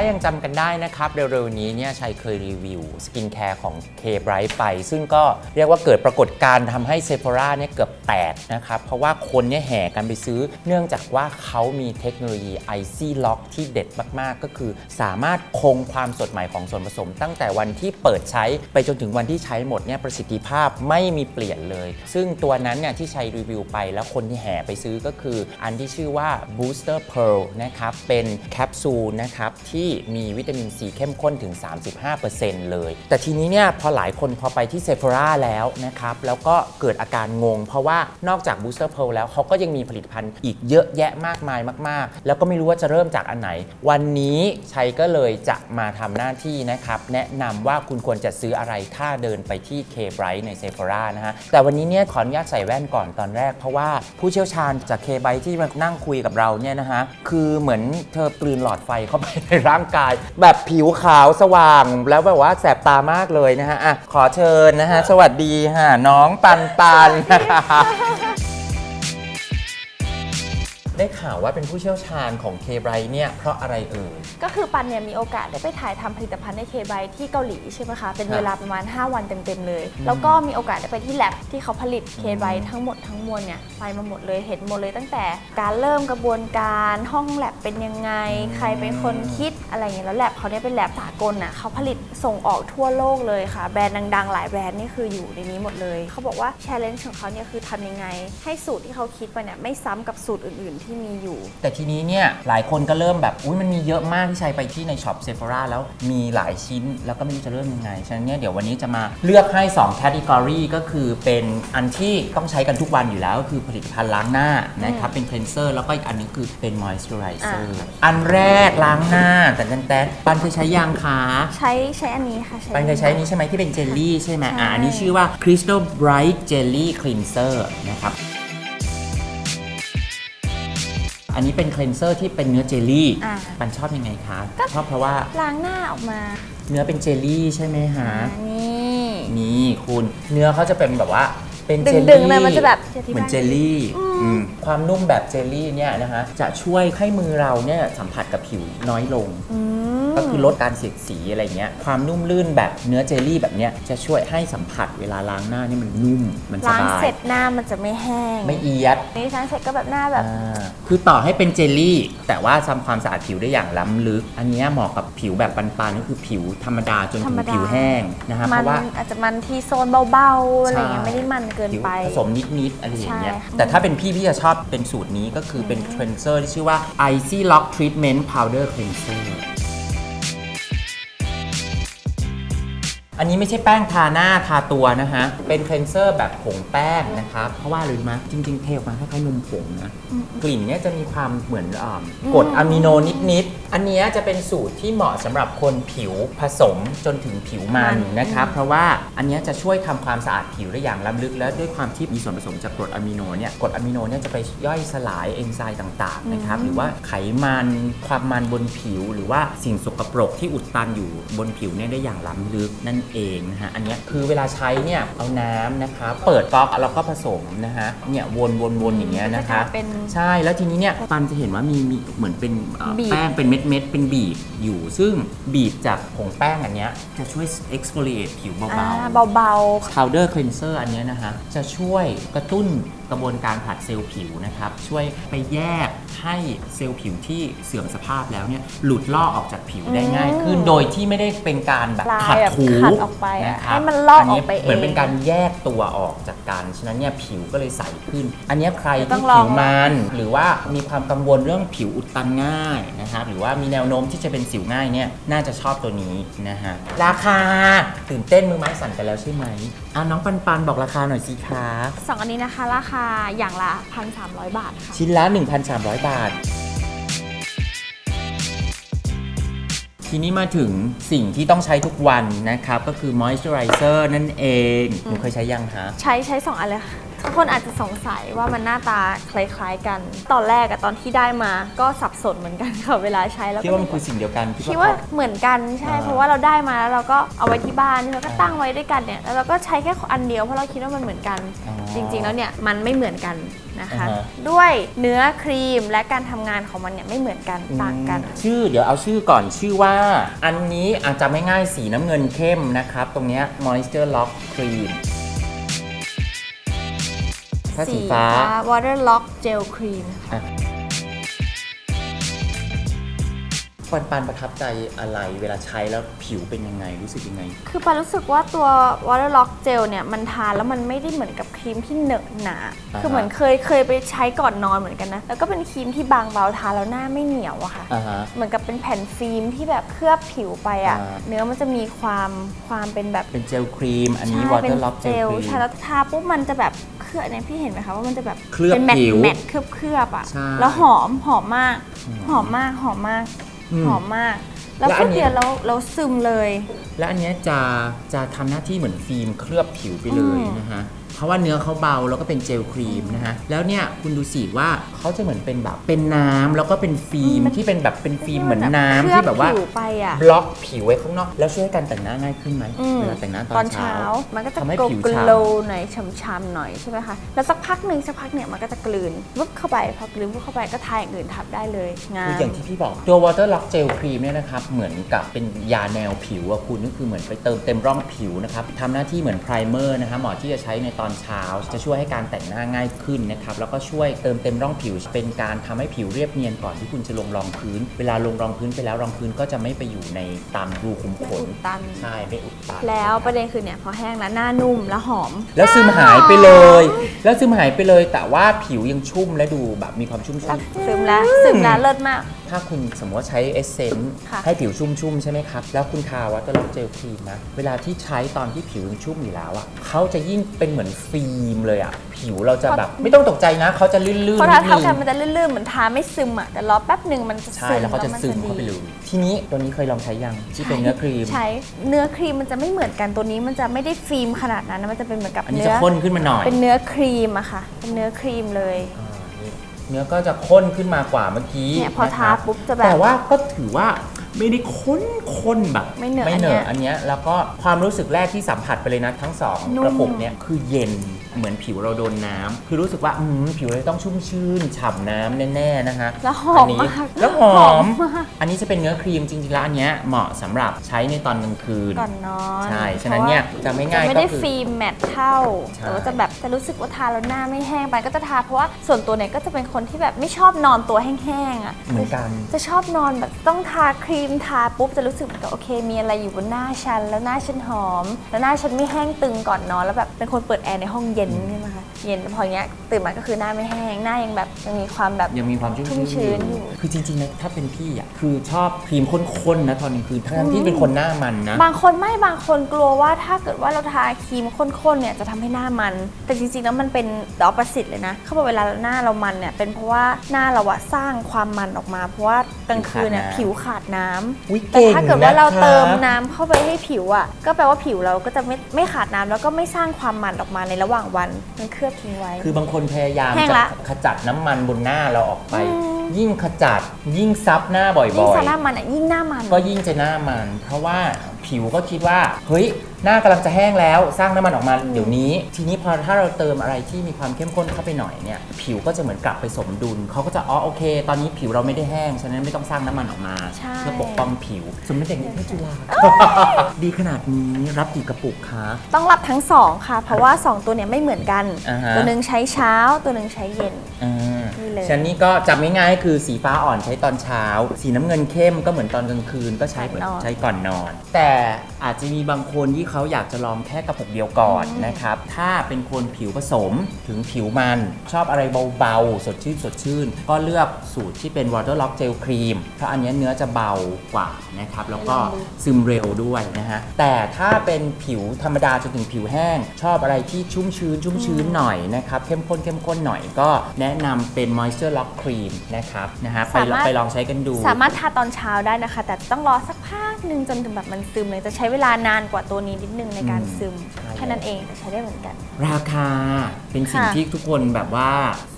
ายังจำกันได้นะครับ เร็วๆนี้เนี่ยชัยเคยรีวิวสกินแคร์ของ K Bright ไป ซึ่งก็เรียกว่าเกิดปรากฏการณ์ทำให้เซ p h ราเนี่ยเกือบแตกนะครับ เพราะว่าคนเนี่ยแห่กันไปซื้อ เนื่องจากว่าเขามีเทคโนโลยี IC Lock ที่เด็ดมากๆ ก็คือสามารถคงความสดใหม่ของส่วนผสม ตั้งแต่วันที่เปิดใช้ไปจนถึงวันที่ใช้หมดเนี่ยประสิทธิภาพไม่มีเปลี่ยนเลย ซึ่งตัวนั้นเนี่ยที่ชัยรีวิวไปแล้วคนที่แห่ไปซื้อก็คือ อันที่ชื่อว่า Booster Pearl นะครับเป็นแคปซูลนะครับที่มีวิตามินซีเข้มข้นถึง 35%เลย แต่ทีนี้เนี่ยพอหลายคนพอไปที่เซ p h ราแล้วนะครับ แล้วก็เกิดอาการงง เพราะว่านอกจาก Booster Pearl แล้วเขาก็ยังมีผลิตภัณฑ์อีกเยอะแยะมากมายมาก ๆ แล้วก็ไม่รู้ว่าจะเริ่มจากอันไหน วันนี้ชัยก็เลยจะมาทำหน้าที่นะครับ แนะนำว่าคุณควรจะซื้ออะไรถ้าเดินไปที่ K Bright ในเซ p h รานะฮะแต่วันนี้เนี่ยขออนุญาตใส่แว่นก่อนตอนแรก เพราะว่าผู้เชี่ยวชาญจาก K Bright ที่มานั่งคุยกับเราเนี่ยนะฮะคือเหมือนเธอกลืนหลอดไฟเข้าไปในรร่างกาย แบบผิวขาวสว่างแล้วแบบว่าแสบตามากเลยนะฮะอะขอเชิญนะฮะ สวัสดีค่ะน้องปันปันได้ ข่าวว่าเป็นผู้เชี่ยวชาญของ K Bright เนี่ยเพราะอะไรเอ่ย ก็คือปันเนี่ยมีโอกาสได้ไปถ่ายทำผลิตภัณฑ์ในเคไบที่เกาหลีใช่ไหมคะ เป็นเวลาประมาณ 5 วันเต็มๆเลย แล้วก็มีโอกาสได้ไปที่แลบที่เขาผลิตเคไบทั้งหมดทั้งมวลเนี่ยไปมาหมดเลยเห็นหมดเลยตั้งแต่การเริ่มกระบวนการห้องแลบเป็นยังไง ใครเป็นคนคิดอะไรอย่างเงี้ยแล้วแลบเขาเนี่ยเป็นแลบสากลน่ะเขาผลิตส่งออกทั่วโลกเลยค่ะ แบรนด์ดังๆ หลายแบรนด์นี่คืออยู่ในนี้หมดเลย เขาบอกว่า challenge ของเขาเนี่ยคือทำยังไง ให้สูตรที่เขาคิดไปเนี่ยไม่ซ้ำกับสูตรอื่นๆที่มีอยู่ แต่ทีนี้เนี่ยหลายคนก็เริ่มแบบอุ้ยมันมีเยอะมากที่ใช้ไปที่ในช็อปเซฟ h ราแล้วมีหลายชิ้นแล้วก็ไม่รู้จะเริ่มยังไง ฉะนั้นเนี่ยเดี๋ยววันนี้จะมาเลือกให้2 category ก็คือเป็นอันที่ต้องใช้กันทุกวันอยู่แล้ว ก็คือผลิตภัณฑ์ล้างหน้านะครับเป็น cleanser แล้วก็อีกอันนึงคือเป็น moisturizer อันแรกล้างหน้าแต่แต่แต่ปันเคยใช้ยางคะใช้ใช้อันนี้ค่ะปันเคยใช้อันนี้ใช่ไหมที่เป็นเจลลี่ใช่ไหมใช่อ่าอันนี้ชื่อว่า crystal bright jelly cleanser นะครับ อันนี้เป็นคล e นเซอร์ที่เป็นเนื้อเจลลี่ อ่าปันชอบยังไงคะชอบเพราะว่าล้างหน้าออกมาเนื้อเป็นเจลลี่ใช่ไหมฮะ อ่านี่ นี่คุณเนื้อเขาจะเป็นแบบว่าเป็นดึเจงลดึลี่งเลยมันจะแบบเหมือนเจลลี่อืมความนุ่มแบบเจลลี่เนี่ยนะฮะจะช่วยให้มือเราเนี่ยสัมผัสกับผิวน้อยลง อืม ก็คือลดการเสียดสีอะไรเงี้ยความนุ่มลื่นแบบเนื้อเจลลี่แบบเนี้ยจะช่วยให้สัมผัสเวลาล้างหน้านี่มันนุ่มมันสล้างบายเสร็จหน้ามันจะไม่แห้งไม่เอียด นี่ล้างเสร็จก็แบบหน้าแบบ อ่าคือต่อให้เป็นเจลลี่ แต่ว่าทำความสะอาดผิวได้อย่างล้ำลึก อันเนี้ยเหมาะกับผิวแบบปันๆก็คือผิวธรรมดาจนธรถึรงมดา ผิวแห้งนะคะเพมันราะว่า อาจจะมันที่โซนเบาๆอะไรอย่างเงี้ยใช่ ไม่ได้มันเกินผิวไป ผสมนิด ๆ อะไรอย่างเงี้ย ใช่ค่ะแต่ถ้าเป็นพี่พี่จะชอบเป็นสูตรนี้ก็คือเป็น cleanser ที่ชื่อว่า Icy Lock Treatment Powder Cleanser อันนี้ไม่ใช่แป้งทาหน้าทาตัวนะฮะ เป็นเคลนเซอร์แบบผงแป้งนะครับ เพราะว่าอะไรรู้ไหมจริง ๆ เทออกมาคล้ายๆนมผงนะ กลิ่นเนี้ยจะมีความเหมือนอ่ากรดอะมิโนนิดๆ อันเนี้ยจะเป็นสูตรที่เหมาะสำหรับคนผิวผสมจนถึงผิวมันมันนะครับ เพราะว่าอันเนี้ยจะช่วยทำความสะอาดผิวได้อย่างล้ำลึก และด้วยความที่มีส่วนผสมจากกรดอะมิโนเนี่ยกรดอะมิโนเนี่ยจะไปย่อยสลายเอนไซม์ต่างๆนะครับหรือว่าไขมันความมันบนผิว หรือว่าสิ่งสกปรกที่อุดตันอยู่บนผิวเนี่ยได้อย่างล้ำลึกนั่นเองนะฮะอันเนี้ยคือเวลาใช้เนี่ยเอาน้ำนะครับเปิดก๊อกแล้วก็ผสมนะฮะเนี่ยวนวนวนอย่างเงี้ยนะคะจะกลายเป็นใช่แล้วทีนี้เนี่ยปันจะเห็นว่ามีมีเหมือนเป็นเอ่อบีบแป้งเป็นเม็ดเม็ดๆ เป็นบีบอยู่ ซึ่งบีบจากผงแป้งอันเนี้ยจะช่วย exfoliate ผิวอ่าเบาๆ เบา powder cleanser อันเนี้ยนะคะจะช่วยกระตุ้น กระบวนการผลัดเซลล์ผิวนะครับ ช่วยไปแยกให้เซลล์ผิวที่เสื่อมสภาพแล้วเนี่ยหลุดลอกออกจากผิวได้ง่ายขึ้น โดยที่ไม่ได้เป็นการแบบลายขัดแบบถูขัดออกไปอะนะครับให้มันลอกออกไปนนี้เหมือนเองเป็นการแยกตัวออกจากกันฉะนั้นเนี่ยผิวก็เลยใสขึ้น อันเนี้ยใครต้ที่องลอง ผิวมันหรือว่ามีความกังวลเรื่องผิวอุดตันง่ายนะครับหรือว่ามีแนวโน้มที่จะเป็นสิวง่ายเนี่ยน่าจะชอบตัวนี้นะฮะราคาตื่นเต้นมือไม้สั่นกันแล้วใช่ไหมอะน้องปันปันบอกราคาหน่อยสิคะๆสองอันนี้นะคะราคาอย่างละ 1,300 บาทค่ะ ชิ้นละ 1,300 บาท ทีนี้มาถึงสิ่งที่ต้องใช้ทุกวันนะครับ ก็คือ moisturizer นั่นเอง หนูเคยใช้ยังคะ ใช้ใช้สองอันเลยค่ะ ทุกคนอาจจะสงสัยว่ามันหน้าตาคล้ายๆกัน ตอนแรกอะตอนที่ได้มาก็สับสนเหมือนกันค่ะเวลาใช้แล้วคิดก็ว่ามันคือสิ่งเดียวกันคิดว่าเขเหมือนกันใช่อ่าเพราะว่าเราได้มาแล้วเราก็เอาไว้ที่บ้านแล้วก็ตั้งไว้ด้วยกันเนี่ยแล้วเราก็ใช้แค่อันเดียวเพราะเราคิดว่ามันเหมือนกันอ๋อจริง ๆ แล้วเนี่ยมันไม่เหมือนกันนะคะอ่าฮะด้วยเนื้อครีมและการทำงานของมันเนี่ยไม่เหมือนกันต่างกัน ชื่อเดี๋ยวเอาชื่อก่อนชื่อว่า อันนี้อาจจะไม่ง่ายสีน้ำเงินเข้มนะครับ ตรงเนี้ย Moisture Lock Cream ถ้าสีฟ้า Water Lock Gel Cream อะปันปันประทับใจอะไรเวลาใช้แล้วผิวเป็นยังไงรู้สึกยังไง คือปารู้สึกว่าตัว Water Lock Gel เนี่ยมันทาแล้วมันไม่ได้เหมือนกับครีมที่เหนอะหนา อ่าฮะ คือเหมือนเคยเคยไปใช้ก่อนนอนเหมือนกันนะ แล้วก็เป็นครีมที่บางเบาทาแล้วหน้าไม่เหนียวอะค่ะ อ่าฮะ เหมือนกับเป็นแผ่นฟิล์มที่แบบเคลือบผิวไปอะอ่า เนื้อมันจะมีความความเป็นแบบเป็นเจลครีม อันนี้ใช่ Water เป็น Lock เจ Gel ล Cream ใช่แล้วทาปุ๊บมันจะแบบเค ลือบเนี่ยพี่เห็นไหมคะว่ามันจะแบบเคลือบเป็นแมทผิวแมทเคลือบเคลือบๆอะใช่แล้วหอมหอมมาก หอมมากหอมมากอืมหอมมาก แล้วแล้วอัก็นเนี้ยเดียวเราเราซึมเลย และอันเนี้ยจะจะทำหน้าที่เหมือนฟิล์มเคลือบผิวไปเลยอืม นะฮะ เพราะว่าเนื้อเขาเบาแล้วก็เป็นเจลครีมนะฮะแล้วเนี่ยคุณดูสิว่าเขาจะเหมือนเป็นแบบเป็นน้ำแล้วก็เป็นฟิล์มที่เป็นแบบเป็นฟิล์มเหมือนน้ำเคลืที่แบบว่าผิวไปอะ บล็อกผิวไว้ข้างนอก แล้วช่วยให้การแต่งหน้าง่ายขึ้นไหมอืมเวลาแต่งหน้าตตออนนเช้าเช้ามันก็จะทำให้โกผิวกฉ่ำโลหน่อยช้ำๆหน่อยใช่ไหมคะ แล้วสักพักหนึ่งสักพักเนี่ยมันก็จะกลืนวุบเข้าไปพอกลืนวุบเข้าไปก็ทาอย่างอื่นทับได้เลยงาคือมอย่างที่พี่บอกตัว Water Lock Gel Cream เนี่ยนะครับ เหมือนกับเป็นยาแนวผิวอะคุณก็คือเหมือนไปเติมเต็มร่องผิวนะครับทำหน้าที่เหมือนไพรเมอร์นะคะเหมาะที่จะใช้ในตอนเช้า จะช่วยให้การแต่งหน้าง่ายขึ้นนะครับแล้วก็ช่วยเติมเต็มร่องผิว เป็นการทำให้ผิวเรียบเนียนก่อนที่คุณจะลงรองพื้น เวลาลงรองพื้นไปแล้วรองพื้นก็จะไม่ไปอยู่ในตามรูขุมขไม่นอุดตันใช่ไม่อุดตันแล้วประเด็นคือเนี่ยพอแห้งแล้วหน้านุ่มแล้วหอม แล้วซึมหายไปเลย แล้วซึมหายไปเลย แต่ว่าผิวยังชุ่มและดูแบบมีความชุ่มชื้นซึมแล้วซึมแล้วเลิศมาก ถ้าคุณสมมติว่าใช้เอเซนต์ค่ะ ให้ผิวชุ่มๆ ใช่ไหมครับ แล้วคุณทาวัตเตอร์ล็อกเจลครีมนะ เวลาที่ใช้ตอนที่ผิวยังชุ่มอยู่แล้วอะเขาจะยิ่งเป็นเหมือนฟิล์มเลยอะผิวเราจะแบบไม่ต้องตกใจนะเขาจะลื่นๆนิเพราะดถ้านึเท่างกันมันจะลื่นๆ เหมือนทาไม่ซึมอะ แต่รอแป๊บหนึ่งมันจะใช่ ซึมแล้วเขาจะมันซึมเข้าไปเลยทีนี้ตัวนี้เคยลองใช้ยังที่เป็นเนื้อครีม ใช้เนื้อครีมมันจะไม่เหมือนกันตัวนี้มันจะไม่ได้ฟิล์มขนาดนั้นนะมันจะเป็นเหมือนกับอันนี้เนื้จะอข้นขึ้นมาหน่อย เป็นเนื้อครีมอะค่ะ เป็นเนื้อครีมเลย อ่านี่ เนื้อก็จะข้นขึ้นมากว่าเมื่อกี้เนี่ยพอทาะครับปุ๊บจะแบบ แต่ว่าก็ถือว่าไม่ได้ข้นข้นแบบไม่เหนอะไม่เหนอันเนี้อะยอันเนี้ยแล้วก็ความรู้สึกแรกที่สัมผัสไปเลยนะทั้งสองนุ่ม กระปุกเนี้ยคือเย็น เหมือนผิวเราโดนน้ำคือรู้สึกว่าอืมผิวเราต้องชุ่มชื่นฉ่ำน้ำแน่ๆนะคะ แล้วหอมนนี้มากแล้วหอหอมมมากอันนี้จะเป็นเนื้อครีมจริงๆแล้วอันเนี้ยเหมาะสำหรับใช้ในตอนกลางคืน ก่อนนอนใช่ ฉะนั้นเนี่ยจะไม่ง่ายจะไม่ก็ได้คือ ฟิล์มแมทเท่า ใช่ แต่ว่าจะแบบจะรู้สึกว่าทาแล้วหน้าไม่แห้งไปก็จะทาเพราะว่าส่วนตัวเนี่ยก็จะเป็นคนที่แบบไม่ชอบนอนตัวแห้งๆอะ เหมือนกัน จะชอบนอนแบบต้องทาครีมทาปุ๊บจะรู้สึกเหมือนกับโอเค มีอะไรอยู่บนหน้าฉัน แล้วหน้าฉันหอม แล้วหน้าฉันไม่แห้งตึงก่อนนอนแล้วแบบเป็นคนเปิดแอร์ในห้องเย็นใช่ไหมคะเย็นพออย่างเงี้ยตื่นมาก็คือหน้าไม่แห้งหน้ายังแบบยังมีความแบบ ยังมีความชุ่มชุ่มชื้นอยู่คือจริงๆนะถ้าเป็นพี่อะคือชอบครีมข้นๆนะตอนกลางคืนทั้งๆที่เป็นคนหน้ามันนะ บางคนไม่บางคนกลัวว่าถ้าเกิดว่าเราทาครีมข้นๆเนี่ยจะทำให้หน้ามัน แต่จริงๆแล้วมันเป็นดอปสิตเลยนะเขาบอกเวลาหน้าเรามันเนี่ยเป็นเพราะว่าหน้าเราอะสร้างความมันออกมา เพราะว่ากลางคืนเนี่ยผิวขาดน้ำอุ๊ยแต่ถ้าเกิดว่าเรานะคะเติมน้ำเข้าไปให้ผิวอะก็แปลว่าผิวเราก็จะไม่ไม่ขาดน้ำแล้วก็ไม่สร้างความมันออกมาในระหว่างวัน มันเคลือบทิ้งไว้ คือบางคนพยายามแห้งจะละ ขจัดน้ำมันบนหน้าเราออกไปอืมยิ่งขจัดยิ่งซับหน้าบ่ยิ่งอยสาหน้ามันอะยิ่งหน้ามันๆก็ยิ่งจะหน้ามัน เพราะว่า ผิวก็คิดว่าเฮ้ยหน้ากำลังจะแห้งแล้วสร้างน้ำมันออกมาเดี๋ยวนี้ ทีนี้พอถ้าเราเติมอะไรที่มีความเข้มข้นเข้าไปหน่อยเนี่ยผิวก็จะเหมือนกลับไปสมดุลเขาก็จะอ๋อโอเค ตอนนี้ผิวเราไม่ได้แห้งฉะนั้นไม่ต้องสร้างน้ำมันออกมาใช่ เพื่อปกป้องผิวสมมติอย่างนี้ที่จุฬาดีขนาดนี้รับกี่กระปุกคะ ต้องรับทั้งสองค่ะ เพราะว่า 2 ตัวเนี่ยไม่เหมือนกัน อ่าฮะ ตัวหนึ่งใช้เช้า ตัวหนึ่งใช้เย็นอ่านี่ เลยฉะนันนี่ก็จำง่ายๆคือสีฟ้าอ่อนใช้ตอนเช้า สีน้ำเงินเข้มก็เหมือนตอนกลางคืนก็ใช้เหมือนก่อนนอน ใช้ก่อนนอน แต่อาจจะมีบางคนที่เขาอยากจะลองแค่กระปุกเดียวก่อนนะครับ ถ้าเป็นคนผิวผสมถึงผิวมัน ชอบอะไรเบาๆ สดชื่นสดชื่น ก็เลือกสูตรที่เป็น Water Lock Gel Cream เพราะอันนี้เนื้อจะเบากว่านะครับ แล้วก็ซึมเร็วด้วยนะฮะ แต่ถ้าเป็นผิวธรรมดาจนถึงผิวแห้ง ชอบอะไรที่ชุ่มชื้นชุ่มชื้นหน่อยนะครับ เข้มข้นเข้มข้นหน่อยก็แนะนำเป็น Moisture Lock Cream นะครับนะฮะไปลองสามารถ ไปลองใช้กันดู สามารถทาตอนเช้าได้นะคะ แต่ต้องรอสักพักหนึ่งจนถึงแบบมันซึมเลยจะใช้เวลานานกว่าตัวนี้นิดนึงในการอืมซึม ใช่ แค่นั้นเองแต่ใช้ได้เหมือนกัน ราคาเป็นสิ่งค่ะที่ทุกคนแบบว่า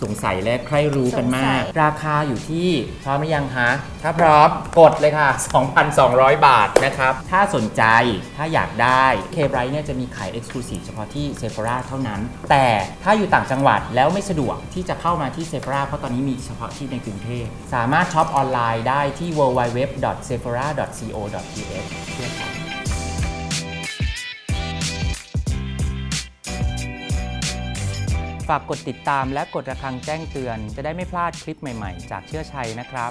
สงสัยและใคร่รู้กันมาก สงสัย ราคาอยู่ที่พร้อมหรือยังคะถ้าพร้อมกดเลยค่ะ 2,200 บาทนะครับ ถ้าสนใจถ้าอยากได้เคไบรท์เนี่ยจะมีขาย Exclusive เฉพาะที่ Sephora เท่านั้น แต่ถ้าอยู่ต่างจังหวัดแล้วไม่สะดวกที่จะเข้ามาที่ Sephora เพราะตอนนี้มีเฉพาะที่ในกรุงเทพสามารถช็อปออนไลน์ได้ที่ www.sephora.co.th เชื่อครับฝากกดติดตามและกดระฆังแจ้งเตือน จะได้ไม่พลาดคลิปใหม่ ๆ จากเชื่อชัยนะครับ